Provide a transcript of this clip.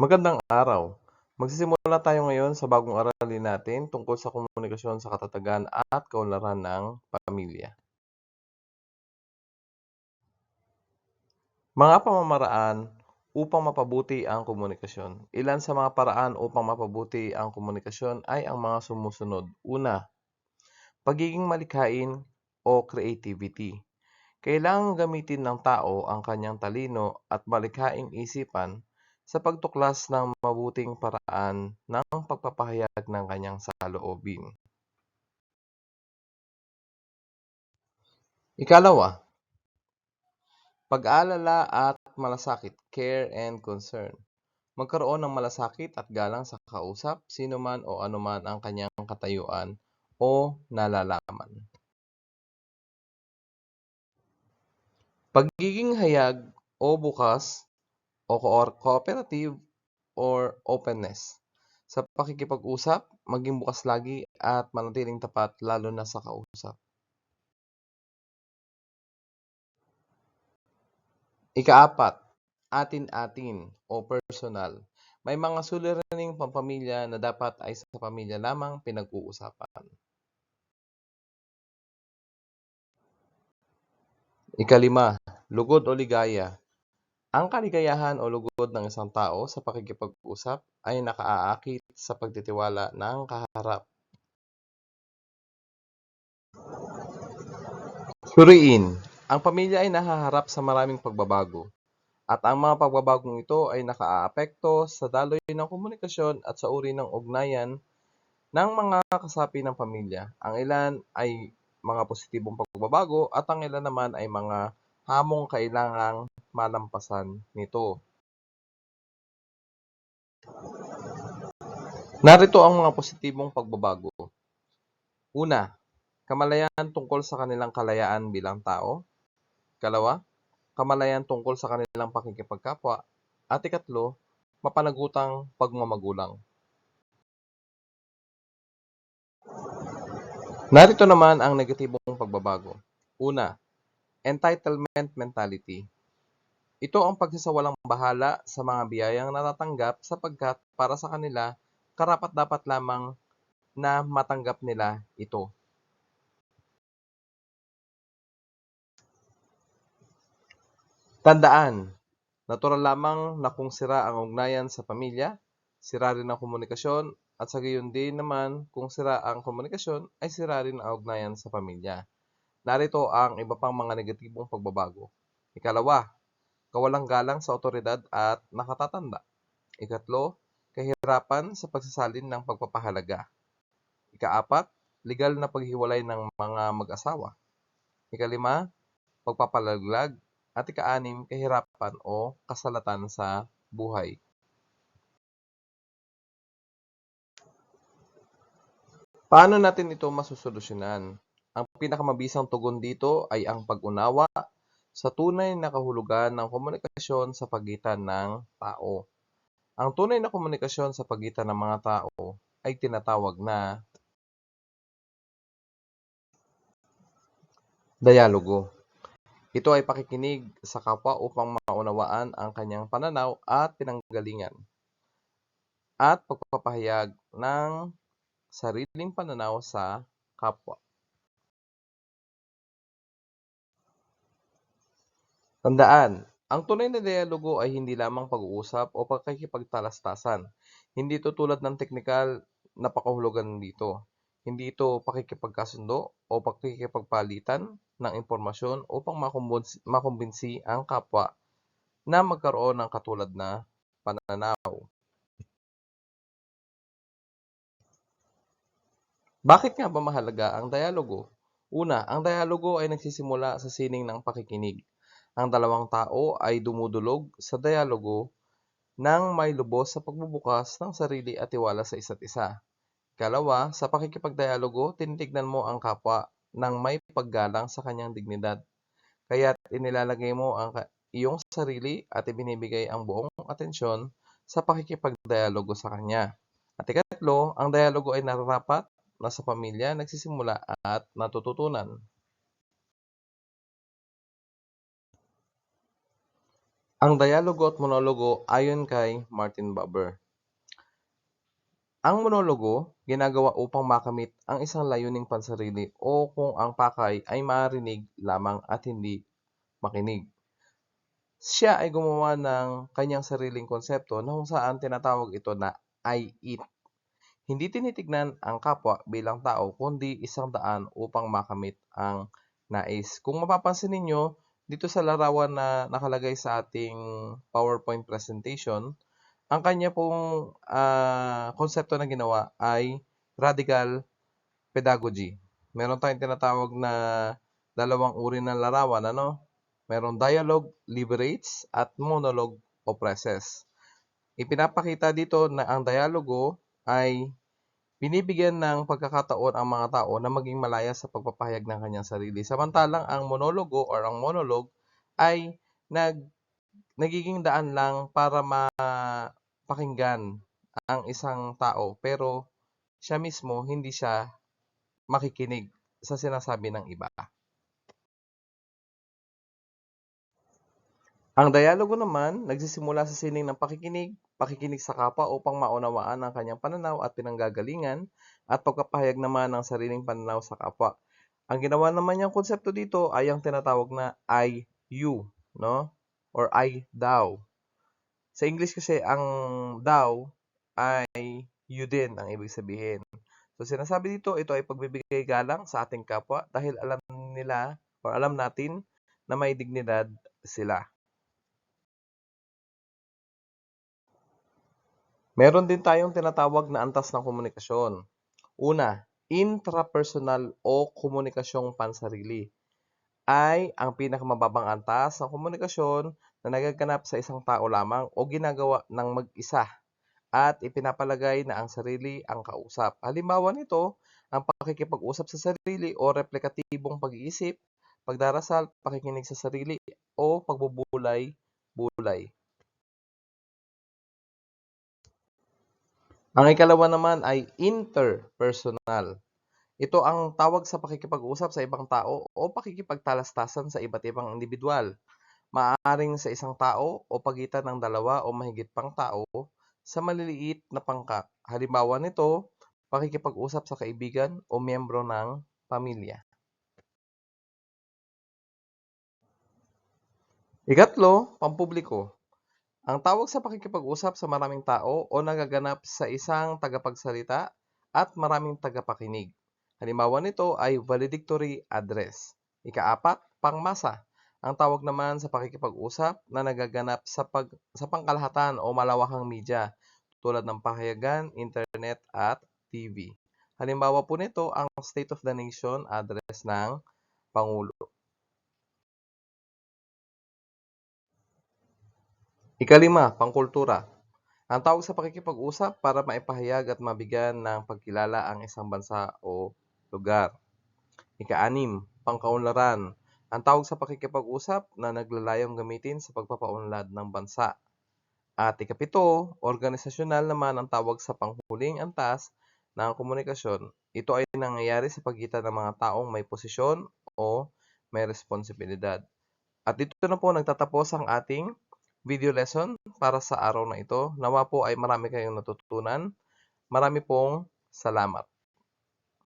Magandang araw. Magsisimula tayo ngayon sa bagong aralin natin tungkol sa komunikasyon sa katatagan at kaunlaran ng pamilya. Mga pamamaraan upang mapabuti ang komunikasyon. Ilan sa mga paraan upang mapabuti ang komunikasyon ay ang mga sumusunod. Una, pagiging malikhain o creativity. Kailangang gamitin ng tao ang kanyang talino at malikhaing isipan sa pagtuklas ng mabuting paraan ng pagpapahayag ng kanyang saloobin. Ikalawa, pag-aalala at malasakit, care and concern. Magkaroon ng malasakit at galang sa kausap, sino man o anuman ang kanyang katayuan o nalalaman. Pagiging hayag o bukas o co- cooperative or openness. Sa pakikipag-usap, maging bukas lagi at manatiling tapat lalo na sa kausap. Ikaapat, atin-atin o personal. May mga suliraning pampamilya na dapat ay sa pamilya lamang pinag-uusapan. Ikalima, lugod o ligaya. Ang kaligayahan o lugod ng isang tao sa pakikipag-usap ay nakaaakit sa pagtitiwala ng kaharap. Suriin, ang pamilya ay nahaharap sa maraming pagbabago at ang mga pagbabagong ito ay nakaaapekto sa daloy ng komunikasyon at sa uri ng ugnayan ng mga kasapi ng pamilya. Ang ilan ay mga positibong pagbabago at ang ilan naman ay mga hamong kailangang malampasan nito. Narito ang mga positibong pagbabago. Una, kamalayan tungkol sa kanilang kalayaan bilang tao. Kalawa, kamalayan tungkol sa kanilang pakikipagkapwa. At ikatlo, mapanagutang pagmamagulang. Narito naman ang negatibong pagbabago. Una, entitlement mentality. Ito ang pagsasawalang bahala sa mga biyayang natatanggap sapagkat para sa kanila, karapat-dapat lamang na matanggap nila ito. Tandaan, natural lamang na kung sira ang ugnayan sa pamilya, sira rin ang komunikasyon at sa gayon din naman kung sira ang komunikasyon ay sira rin ang ugnayan sa pamilya. Narito ang iba pang mga negatibong pagbabago. Ikalawa, kawalang galang sa otoridad at nakatatanda. Ikatlo, kahirapan sa pagsasalin ng pagpapahalaga. Ikaapat, legal na paghiwalay ng mga mag-asawa. Ikalima, pagpapalaglag. At ikaanim, kahirapan o kasalatan sa buhay. Paano natin ito masusolusyonan? Ang pinakamabisang tugon dito ay ang pag-unawa sa tunay na kahulugan ng komunikasyon sa pagitan ng tao. Ang tunay na komunikasyon sa pagitan ng mga tao ay tinatawag na dialogo. Ito ay pakikinig sa kapwa upang maunawaan ang kanyang pananaw at pinanggalingan at pagpapahayag ng sariling pananaw sa kapwa. Tandaan, ang tunay na dialogo ay hindi lamang pag-uusap o pakikipagtalastasan. Hindi ito tulad ng teknikal na pakahulugan dito. Hindi ito pakikipagkasundo o pakikipagpalitan ng impormasyon upang makumbinsi, makumbinsi ang kapwa na magkaroon ng katulad na pananaw. Bakit nga ba mahalaga ang dialogo? Una, ang dialogo ay nagsisimula sa sining ng pakikinig. Ang dalawang tao ay dumudulog sa dialogo nang may lubos sa pagbubukas ng sarili at tiwala sa isa't isa. Ikalawa, sa pakikipagdialogo, tinitignan mo ang kapwa ng may paggalang sa kanyang dignidad. Kaya't inilalagay mo ang iyong sarili at ibinibigay ang buong atensyon sa pakikipagdialogo sa kanya. At ikatlo, ang dialogo ay nararapat na sa pamilya nagsisimula at natututunan. Ang dialogo at monologo ayon kay Martin Buber. Ang monologo, ginagawa upang makamit ang isang layuning pansarili o kung ang pakay ay marinig lamang at hindi makinig. Siya ay gumawa ng kanyang sariling konsepto na kung saan tinatawag ito na I-it. Hindi tinitignan ang kapwa bilang tao kundi isang daan upang makamit ang nais. Kung mapapansin ninyo, dito sa larawan na nakalagay sa ating PowerPoint presentation, ang kanya pong ah, konsepto na ginawa ay radical pedagogy. Meron tayong tinatawag na dalawang uri ng larawan, ano? Merong dialogue liberates at monologue oppresses. Ipinapakita dito na ang dialogo ay binibigyan ng pagkakataon ang mga tao na maging malaya sa pagpapahayag ng kanyang sarili. Samantalang ang monologo or ang monologue ay nag, nagiging daan lang para mapakinggan ang isang tao pero siya mismo hindi siya makikinig sa sinasabi ng iba. Ang dialogo naman nagsisimula sa sining ng pakikinig, pakikinig sa kapwa upang maunawaan ang kanyang pananaw at pinanggagalingan at pagpapahayag naman ng sariling pananaw sa kapwa. Ang ginawa naman niyang konsepto dito ay ang tinatawag na I, you, no? Or I, thou. Sa English kasi ang thou ay you din ang ibig sabihin. So sinasabi dito, ito ay pagbibigay galang sa ating kapwa dahil alam nila or alam natin na may dignidad sila. Meron din tayong tinatawag na antas ng komunikasyon. Una, intrapersonal o komunikasyong pansarili ay ang pinakamababang antas ng komunikasyon na nagaganap sa isang tao lamang o ginagawa ng mag-isa at ipinapalagay na ang sarili ang kausap. Halimbawa nito, ang pakikipag-usap sa sarili o replikatibong pag-iisip, pagdarasal, pakikinig sa sarili o pagbubulay-bulay. Ang ikalawa naman ay interpersonal. Ito ang tawag sa pakikipag-usap sa ibang tao o pakikipagtalastasan sa iba't ibang individual. Maaaring sa isang tao o pagitan ng dalawa o mahigit pang tao sa maliliit na pangkat. Halimbawa nito, pakikipag-usap sa kaibigan o miyembro ng pamilya. Ikatlo, pampubliko. Ang tawag sa pakikipag-usap sa maraming tao o nagaganap sa isang tagapagsalita at maraming tagapakinig. Halimbawa nito ay valedictory address. Ikaapat, pangmasa. Ang tawag naman sa pakikipag-usap na nagaganap sa, pag, sa pangkalahatan o malawakang media tulad ng pahayagan, internet at TV. Halimbawa po nito ang State of the Nation address ng Pangulo. Ikalima, pangkultura. Ang tawag sa pakikipag-usap para maipahayag at mabigyan ng pagkilala ang isang bansa o lugar. Ika-anim, pangkaunlaran. Ang tawag sa pakikipag-usap na naglalayong gamitin sa pagpapaunlad ng bansa. At ikapito, organisasyonal naman ang tawag sa panghuling antas ng komunikasyon. Ito ay nangyayari sa pagitan ng mga taong may posisyon o may responsibilidad. At dito na po nagtatapos ang ating video lesson para sa araw na ito. Nawa po ay marami kayong natutunan. Marami pong salamat.